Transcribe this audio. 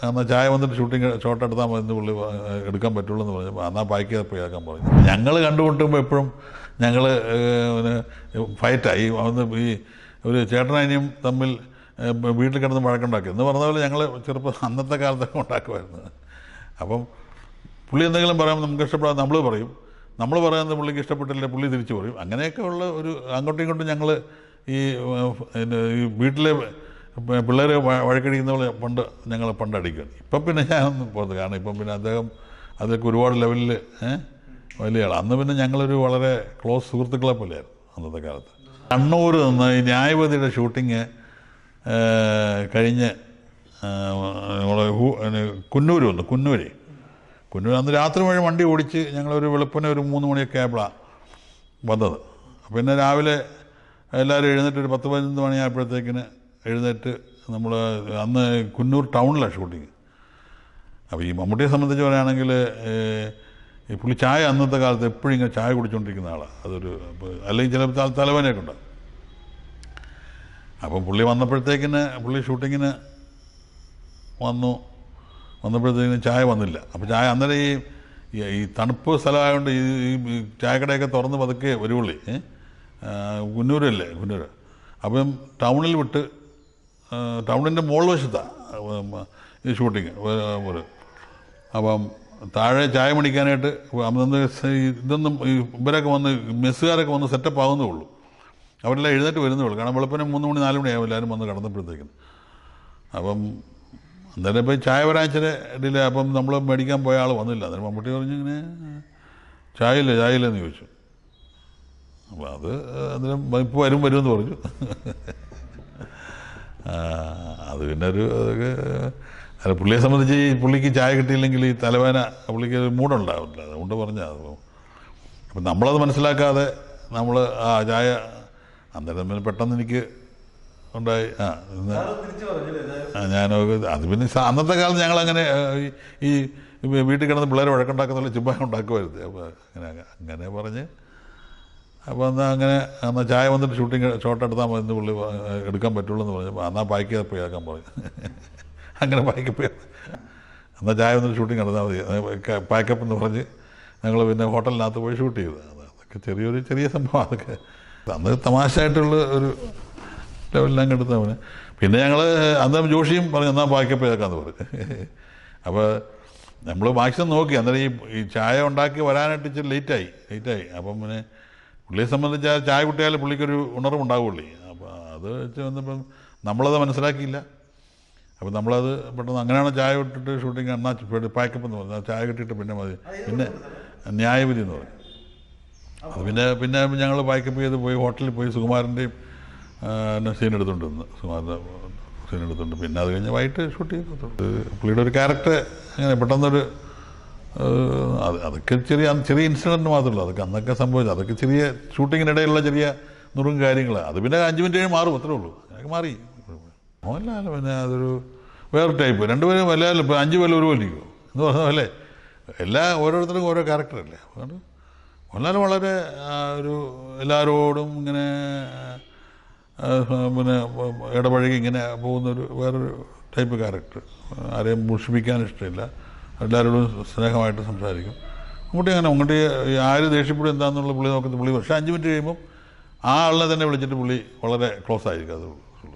എന്നാൽ ചായ വന്നിട്ട് ഷൂട്ടിങ് ഷോട്ട് എടുത്താൽ മതി പുള്ളി എടുക്കാൻ പറ്റുള്ളൂ എന്ന് പറഞ്ഞപ്പോൾ എന്നാൽ പായ്ക്ക് പോയാക്കാൻ പറഞ്ഞു. ഞങ്ങൾ കണ്ടുമുട്ടുമ്പോൾ എപ്പോഴും ഞങ്ങൾ ഫൈറ്റായി അന്ന് ഈ ഒരു ചേട്ടനനിയും തമ്മിൽ വീട്ടിൽ കിടന്ന് വഴക്കുണ്ടാക്കി. എന്ന് പറഞ്ഞ പോലെ ഞങ്ങൾ ചെറുപ്പം അന്നത്തെ കാലത്തൊക്കെ ഉണ്ടാക്കുമായിരുന്നു. അപ്പം പുള്ളി എന്തെങ്കിലും പറയുമ്പോൾ നമുക്ക് ഇഷ്ടപ്പെടാതെ നമ്മൾ പറയും. നമ്മൾ പറയുന്നത് പുള്ളിക്ക് ഇഷ്ടപ്പെട്ടില്ല പുള്ളി തിരിച്ചു പറയും. അങ്ങനെയൊക്കെ ഉള്ള ഒരു അങ്ങോട്ടും ഇങ്ങോട്ടും ഞങ്ങൾ ഈ വീട്ടിലെ പിള്ളേർ വഴക്കടിക്കുന്നവൾ പണ്ട് ഞങ്ങൾ പണ്ട് അടിക്കുകയാണ് ഇപ്പം പിന്നെ ഞാനൊന്നും പോകുന്നത് കാരണം ഇപ്പം പിന്നെ അദ്ദേഹം അതൊക്കെ ഒരുപാട് ലെവലിൽ വലിയ ആൾ അന്ന് പിന്നെ ഞങ്ങളൊരു വളരെ ക്ലോസ് സുഹൃത്തുക്കളെ പോലെയായിരുന്നു അന്നത്തെ കാലത്ത്. കണ്ണൂർ നിന്ന് ഈ ന്യായവതിയുടെ ഷൂട്ടിങ് കഴിഞ്ഞ് നമ്മളെ കുന്നൂർ വന്നു. കുന്നൂര്. കുന്നൂർ അന്ന് രാത്രി മുഴുവൻ വണ്ടി ഓടിച്ച് ഞങ്ങളൊരു വെളുപ്പിനെ ഒരു മൂന്ന് മണിയൊക്കെ ആയപ്പോഴാണ് വന്നത്. പിന്നെ രാവിലെ എല്ലാവരും എഴുന്നേറ്റ് ഒരു പത്ത് പതിനൊന്ന് മണിയായപ്പോഴത്തേക്കിന് എഴുന്നേറ്റ് നമ്മൾ അന്ന് കുന്നൂർ ടൗണിലാണ് ഷൂട്ടിങ്. അപ്പോൾ ഈ മമ്മൂട്ടിയെ സംബന്ധിച്ച് പറയുകയാണെങ്കിൽ ഈ പുള്ളി ചായ അന്നത്തെ കാലത്ത് എപ്പോഴും ഇങ്ങനെ ചായ കുടിച്ചുകൊണ്ടിരിക്കുന്ന ആളാണ് അതൊരു അല്ലെങ്കിൽ ചില തല- തലവേദനയൊക്കെ ഉണ്ടാവും അപ്പം പുള്ളി വന്നപ്പോഴത്തേക്കിന് പുള്ളി ഷൂട്ടിങ്ങിന് വന്നു. വന്നപ്പോഴത്തേക്കിന് ചായ വന്നില്ല. അപ്പോൾ ചായ അന്നേരം ഈ ഈ- തണുപ്പ് സ്ഥലമായതുകൊണ്ട് ഈ ഈ ചായക്കടയൊക്കെ തുറന്ന് പതുക്കെ വരുവുള്ളി കുന്നൂരല്ലേ കുന്നൂർ അപ്പം ടൗണിൽ വിട്ട് ടൗണിന്റെ മോൾ വശത്താണ് ഈ ഷൂട്ടിങ്. ഒരു അപ്പം താഴെ ചായ മണിക്കാനായിട്ട് അന്ന് ഇതൊന്നും ഇവരൊക്കെ വന്ന് മെസ്സുകാരൊക്കെ വന്ന് സെറ്റപ്പ് ആകുന്നേ ഉള്ളൂ. അവരെല്ലാം എഴുന്നേറ്റ് വരുന്നേ ഉള്ളൂ. കാരണം വെളുപ്പിനെ മൂന്ന് മണി നാല് മണിയാവും എല്ലാവരും വന്ന് കടന്നപ്പോഴത്തേക്കും. അപ്പം അന്നേരം ഇപ്പം ചായ ഇച്ചിരി ഡിലേ അപ്പം നമ്മൾ മേടിക്കാൻ പോയ ആൾ വന്നില്ല. അന്നേരം മമ്മൂട്ടി പറഞ്ഞു ഇങ്ങനെ ചായ ഇല്ല ചായ ഇല്ലെന്ന് ചോദിച്ചു. അപ്പോൾ അത് അന്നേരം ഇപ്പോൾ വരും വരുമെന്ന് പറഞ്ഞു. ആ, അത് പിന്നെ ഒരു അതൊക്കെ അല്ല പുള്ളിയെ സംബന്ധിച്ച് ഈ പുള്ളിക്ക് ചായ കിട്ടിയില്ലെങ്കിൽ ഈ തലവേന പുള്ളിക്ക് ഒരു മൂടുണ്ടാവില്ല. അതുകൊണ്ട് പറഞ്ഞാൽ അപ്പം നമ്മളത് മനസ്സിലാക്കാതെ നമ്മൾ ആ ചായ അന്നേരം പിന്നെ പെട്ടെന്ന് എനിക്ക് ഉണ്ടായി. ആ ഞാനൊക്കെ അത് പിന്നെ അന്നത്തെ കാലത്ത് ഞങ്ങളങ്ങനെ ഈ- ഈ വീട്ടിൽ കിടന്ന് പിള്ളേർ വഴക്കുണ്ടാക്കുന്നുള്ള ചുമ്മാ ഉണ്ടാക്കുമായിരുന്നു. അപ്പോൾ അങ്ങനെ അങ്ങനെ പറഞ്ഞ് അപ്പോൾ എന്നാൽ അങ്ങനെ എന്നാൽ ചായ വന്നിട്ട് ഷൂട്ടിങ് ഷോട്ട് എടുത്താൽ മതി എന്ന് പുള്ളി എടുക്കാൻ പറ്റുള്ളൂ എന്ന് പറഞ്ഞപ്പോൾ എന്നാൽ ബാക്കി പോയി ആക്കാൻ പറഞ്ഞു. അങ്ങനെ പായ്ക്ക് പോയി. എന്നാൽ ചായ വന്നിട്ട് ഷൂട്ടിങ് നടന്നാൽ മതി. പാക്കപ്പ് എന്ന് പറഞ്ഞ് ഞങ്ങൾ പിന്നെ ഹോട്ടലിനകത്ത് പോയി ഷൂട്ട് ചെയ്തു. അതൊക്കെ ചെറിയൊരു ചെറിയ സംഭവം അതൊക്കെ. അന്ന് തമാശയായിട്ടുള്ള ഒരു ലെവലിലാണ് എടുത്ത അവന് പിന്നെ ഞങ്ങൾ അന്ന് ജോഷിയും പറഞ്ഞു എന്നാൽ പാക്കപ്പ് ചെയ്തേക്കാന്ന് പറഞ്ഞു. അപ്പോൾ നമ്മൾ മാക്സിമം നോക്കി. അന്നേരം ഈ ചായ ഉണ്ടാക്കി വരാനായിട്ട് ഇച്ചിരി ലേറ്റായി ലേറ്റായി അപ്പം പിന്നെ പുള്ളിയെ സംബന്ധിച്ച് ആ ചായ കുട്ടിയാൽ പുള്ളിക്കൊരു ഉണർവുണ്ടാവുള്ളൂ. അപ്പോൾ അത് വെച്ച് വന്നപ്പം നമ്മളത് മനസ്സിലാക്കിയില്ല. അപ്പം നമ്മളത് പെട്ടെന്ന് അങ്ങനെയാണ് ചായ ഇട്ടിട്ട് ഷൂട്ടിങ് എന്നാൽ പാക്കപ്പ് എന്ന് പറഞ്ഞു. ചായ കിട്ടിയിട്ട് പിന്നെ മതി. പിന്നെ ന്യായവിധി എന്ന് പറഞ്ഞു. അത് പിന്നെ പിന്നെ ഞങ്ങൾ പാക്കപ്പ് ചെയ്ത് പോയി ഹോട്ടലിൽ പോയി സുകുമാരന്റെയും സീൻ എടുത്തുകൊണ്ട് വന്ന് സുകുമാരന്റെ സീൻ എടുത്തുകൊണ്ട് പിന്നെ അത് കഴിഞ്ഞ് വൈകിട്ട് ഷൂട്ട് ചെയ്തു പുള്ളിയുടെ ഒരു ക്യാരക്ടർ അങ്ങനെ പെട്ടെന്നൊരു അതൊക്കെ ചെറിയ ചെറിയ ഇൻസിഡന്റ് മാത്രമല്ല അതൊക്കെ അന്നൊക്കെ സംഭവിച്ചത് അതൊക്കെ ചെറിയ ഷൂട്ടിങ്ങിനിടയിലുള്ള ചെറിയ നുറും കാര്യങ്ങളാണ് അത് പിന്നെ അഞ്ച് മിനിറ്റ് കഴിഞ്ഞ് മാറും അത്രേ ഉള്ളൂ. അങ്ങനെയൊക്കെ മാറി. മോഹൻലാൽ പിന്നെ അതൊരു വേറെ ടൈപ്പ്. രണ്ടുപേരും എല്ലാവരും ഇപ്പോൾ അഞ്ച് പേരും ഒരു ഇരിക്കുമോ എന്ന് പറഞ്ഞ അല്ലേ എല്ലാ ഓരോരുത്തർക്കും ഓരോ ക്യാരക്ടറല്ലേ അതുകൊണ്ട് മോഹൻലാൽ വളരെ ഒരു എല്ലാവരോടും ഇങ്ങനെ പിന്നെ ഇടപഴകി ഇങ്ങനെ പോകുന്നൊരു വേറൊരു ടൈപ്പ് ക്യാരക്ടർ ആരെയും മുഷിപ്പിക്കാൻ ഇഷ്ടമില്ല. എല്ലാവരോടും സ്നേഹമായിട്ട് സംസാരിക്കും. മമ്മൂട്ടി അങ്ങനെ അങ്ങോട്ട് ആര് ദേഷ്യപ്പെടും എന്താണെന്നുള്ള പുള്ളി നോക്കുന്നത് പുള്ളി പക്ഷേ അഞ്ച് മിനിറ്റ് കഴിയുമ്പം ആ ആളിനെ തന്നെ വിളിച്ചിട്ട് പുള്ളി വളരെ ക്ലോസ് ആയിരിക്കും അതുള്ളൂ